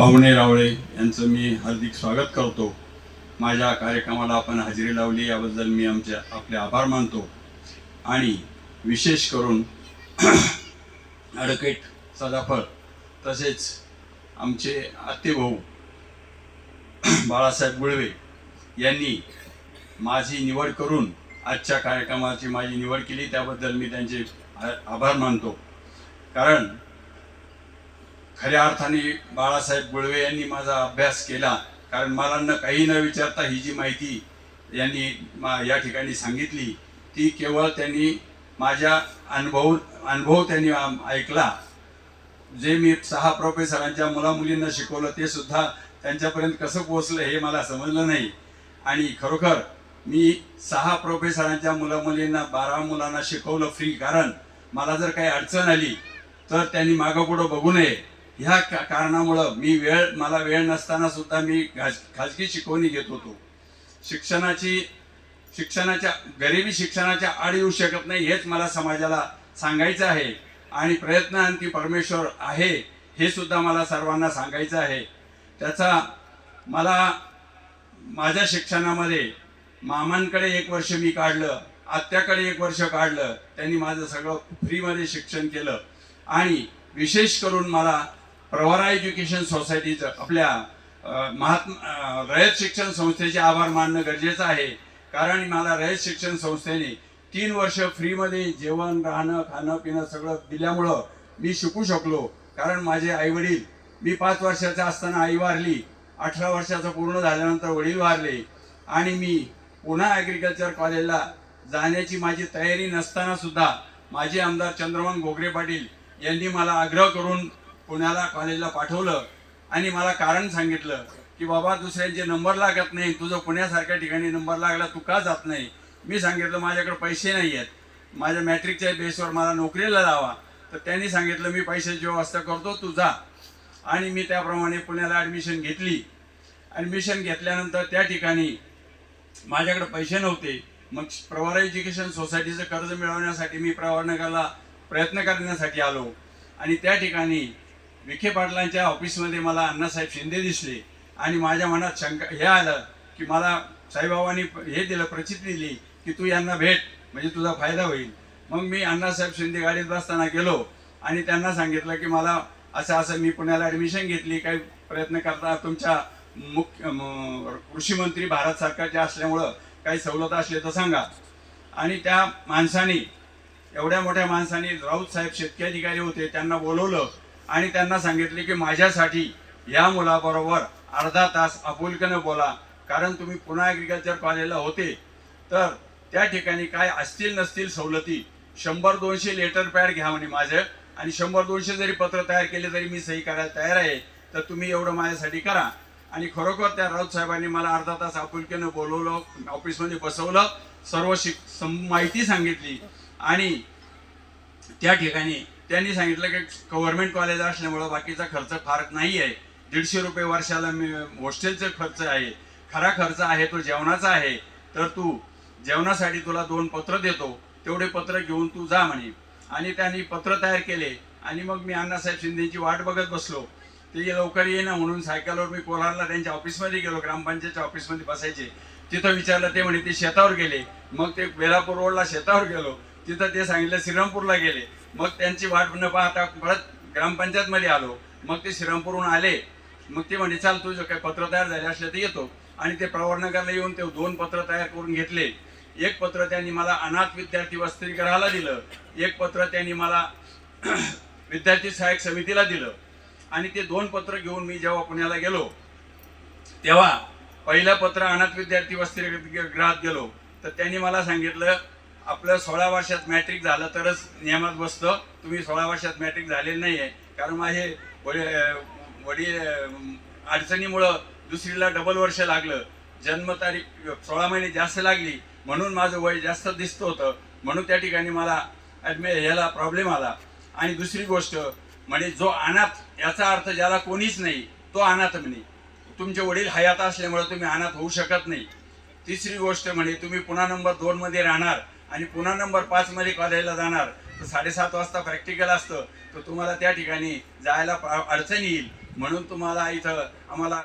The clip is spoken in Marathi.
पाहुणे रावळे यांचं मी हार्दिक स्वागत करतो. माझ्या कार्यक्रमाला आपण हजेरी लावली याबद्दल मी आमचे आपले आभार मानतो. आणि विशेष करून अडकेट सदाफळ तसेच आमचे आत्तेभाऊ बाळासाहेब गुळवे यांनी माझी निवड करून आजच्या कार्यक्रमाची माझी निवड केली त्याबद्दल मी त्यांचे आ- आभार मानतो. कारण खऱ्या अर्थाने बाळासाहेब गुळवे यांनी माझा अभ्यास केला. कारण मला न काही न विचारता ही जी माहिती यांनी मा- या ठिकाणी सांगितली ती केवळ त्यांनी माझ्या अनुभव अनुभव त्यांनी ऐकला. जे मी सहा प्रोफेसरांच्या मुलामुलींना शिकवलं ते सुद्धा त्यांच्यापर्यंत कसं पोहोचलं हे मला समजलं नाही. आणि खरोखर मी सहा प्रोफेसरांच्या मुलामुलींना बारा मुलांना शिकवलं फ्री कारण मला जर काही अडचण आली तर त्यांनी मागं पुढं बघू नये. ह्या का- कारणामुळं मी वेळ मला वेळ नसताना सुद्धा मी खाज खाजगी शिकवणी घेत होतो. शिक्षणाची शिक्षणाच्या गरिबी शिक्षणाच्या आड येऊ शकत नाही हेच मला समाजाला सांगायचं आहे. आणि प्रयत्न आणखी परमेश्वर आहे हे सुद्धा मला सर्वांना सांगायचं आहे. त्याचा मला माझ्या शिक्षणामध्ये मामांकडे एक वर्ष मी काढलं आत्याकडे एक वर्ष काढलं त्यांनी माझं सगळं फ्रीमध्ये शिक्षण केलं. आणि विशेष करून मला प्रवरा एज्युकेशन सोसायटीचं आपल्या महात्मा रयत शिक्षण संस्थेचे आभार मानणं गरजेचं आहे. कारण मला रयत शिक्षण संस्थेने तीन वर्ष फ्रीमध्ये जेवण राहणं खाणं पिणं सगळं दिल्यामुळं मी शिकू शकलो. कारण माझे आईवडील मी पाच वर्षाचा असताना आई वारली अठरा वर्षाचं पूर्ण झाल्यानंतर वडील वारले आणि मी पुन्हा ॲग्रिकल्चर कॉलेजला जाण्याची माझी तयारी नसताना सुद्धा माजी आमदार चंद्रमन घोगरे पाटील यांनी मला आग्रह करून पुण्याला कॉलेजला पाठवलं आणि मला कारण सांगितलं की बाबा दुसऱ्यांचे नंबर लागत नाही. तुझं पुण्यासारख्या ठिकाणी नंबर लागला तू का जात नाही? मी सांगितलं माझ्याकडे पैसे नाही आहेत. माझ्या मॅट्रिकच्या बेसवर मला नोकरीला लावा. तर त्यांनी सांगितलं मी पैशाची व्यवस्था करतो तू जा. आणि मी त्याप्रमाणे पुण्याला ॲडमिशन घेतली. ॲडमिशन घेतल्यानंतर त्या ठिकाणी माझ्याकडे पैसे नव्हते. मग प्रवार एज्युकेशन सोसायटीचं कर्ज मिळवण्यासाठी मी प्रवारनगरला प्रयत्न करण्यासाठी आलो. आणि त्या ठिकाणी विखे पाटलांच्या ऑफिसमध्ये मला अण्णासाहेब शिंदे दिसले आणि माझ्या मनात शंका हे आलं की मला साईबाबांनी हे दिलं प्रचिती दिली की तू यांना भेट म्हणजे तुझा फायदा होईल. मग मी अण्णासाहेब शिंदे गाडीत बसताना गेलो आणि त्यांना सांगितलं की मला असं असं मी पुण्याला ॲडमिशन घेतली काही प्रयत्न करता तुमच्या मुख्य कृषी मंत्री भारत सरकारच्या असल्यामुळं काही सवलत असले तर सांगा. आणि त्या माणसाने एवढ्या मोठ्या माणसाने राऊत साहेब शेतकरी अधिकारी होते त्यांना बोलवलं आणि त्यांना सांगितले की माझ्यासाठी या मुलाबरोबर अर्धा तास आपुलकीनं बोला. कारण तुम्ही पुन्हा ॲग्रिकल्चर कॉलेजला होते. तर त्या ठिकाणी काय असतील नसतील सवलती शंभर दोनशे लेटर पॅड घ्या म्हणे माझं. आणि शंभर दोनशे जरी पत्र तयार केले तरी मी सही करायला तयार आहे. तर तुम्ही एवढं माझ्यासाठी करा. आणि खरोखर त्या राऊत साहेबांनी मला अर्धा तास आपुलकीनं बोलवलं ऑफिसमध्ये बसवलं सर्व शिक माहिती सांगितली. आणि त्या ठिकाणी त्यांनी सांगितलं की गव्हर्नमेंट कॉलेज असल्यामुळं बाकीचा खर्च फार नाही आहे दीडशे रुपये वर्षाला मी हॉस्टेलचा खर्च आहे. खरा खर्च आहे तो जेवणाचा आहे. तर तू जेवणासाठी तुला दोन पत्र देतो. तेवढे पत्र घेऊन तू जा म्हणे. आणि त्यांनी पत्र तयार केले. आणि मग मी अण्णासाहेब शिंदेची वाट बघत बसलो. ते लवकर येईना म्हणून सायकलवर मी कोल्हारला त्यांच्या ऑफिसमध्ये गेलो ग्रामपंचायतच्या ऑफिसमध्ये बसायचे. तिथं विचारलं ते म्हणे ते शेतावर गेले. मग ते बेलापूर रोडला शेतावर गेलो. तिथं ते सांगितलं श्रीरामपूरला गेले. मग त्यांची वाट न पाहता परत ग्रामपंचायतमध्ये आलो. मग ते श्रीरामपूरहून आले. मग ते म्हणे चाल तुझं काय पत्र तयार झाले असले तर येतो. आणि ते प्रवरनगरला येऊन ते दोन पत्र तयार करून घेतले. एक पत्र त्यांनी मला अनाथ विद्यार्थी वसतिगृहाला दिलं. एक पत्र त्यांनी मला विद्यार्थी सहाय्यक समितीला दिलं. आणि ते दोन पत्र घेऊन मी जेव्हा पुण्याला गेलो तेव्हा पहिलं पत्र अनाथ विद्यार्थी वसतिगृहात गेलो. तर त्यांनी मला सांगितलं आपलं सोळा वर्षात मॅट्रिक झालं तरच नियमात बसतं. तुम्ही सोळा वर्षात मॅट्रिक झालेलं नाही आहे कारण माझे वडील वडील अडचणीमुळं दुसरीला डबल वर्ष लागलं. जन्मतारीख सोळा महिने जास्त लागली. म्हणून माझं वय जास्त दिसतं होतं. म्हणून त्या ठिकाणी मला ॲडमि ह्याला प्रॉब्लेम आला. आणि दुसरी गोष्ट म्हणजे जो अनाथ याचा अर्थ ज्याला कोणीच नाही तो अनाथ म्हणे. तुमचे वडील हयात असल्यामुळे तुम्ही अनाथ होऊ शकत नाही. तिसरी गोष्ट म्हणे तुम्ही पुन्हा नंबर दोनमध्ये राहणार. आणि पुन्हा नंबर पाचमध्ये कॉलेजला जाणार. तर साडेसात वाजता प्रॅक्टिकल असतं. तर तुम्हाला त्या ठिकाणी जायला अडचण येईल. म्हणून तुम्हाला इथं आम्हाला